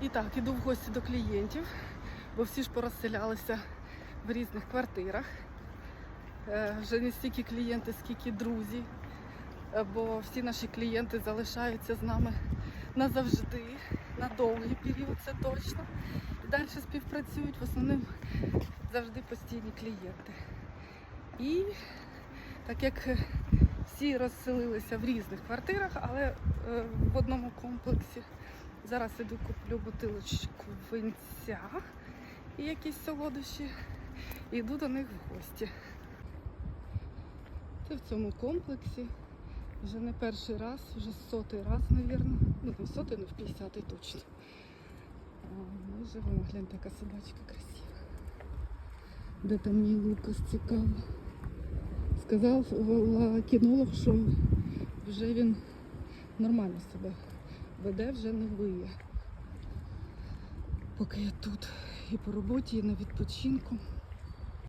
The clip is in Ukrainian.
І так, іду в гості до клієнтів, бо всі ж порозселялися в різних квартирах. Е, Вже не стільки клієнти, скільки друзі, Е, бо всі наші клієнти залишаються з нами назавжди, на довгий період, це точно. І далі співпрацюють в основному завжди постійні клієнти. І так як всі розселилися в різних квартирах, але е, в одному комплексі. Зараз іду куплю бутилочку винця і якісь солодощі. І йду до них в гості. Це в цьому комплексі. Вже не перший раз, вже сотий раз, мабуть. Ну, не сотий, але в 50-й точно. Ми живемо, гляньте, яка собачка красива. Де там мій Лукас цікаво. Сказав кінолог, що вже він нормально себе веде, вже не виє. Поки я тут і по роботі, і на відпочинку.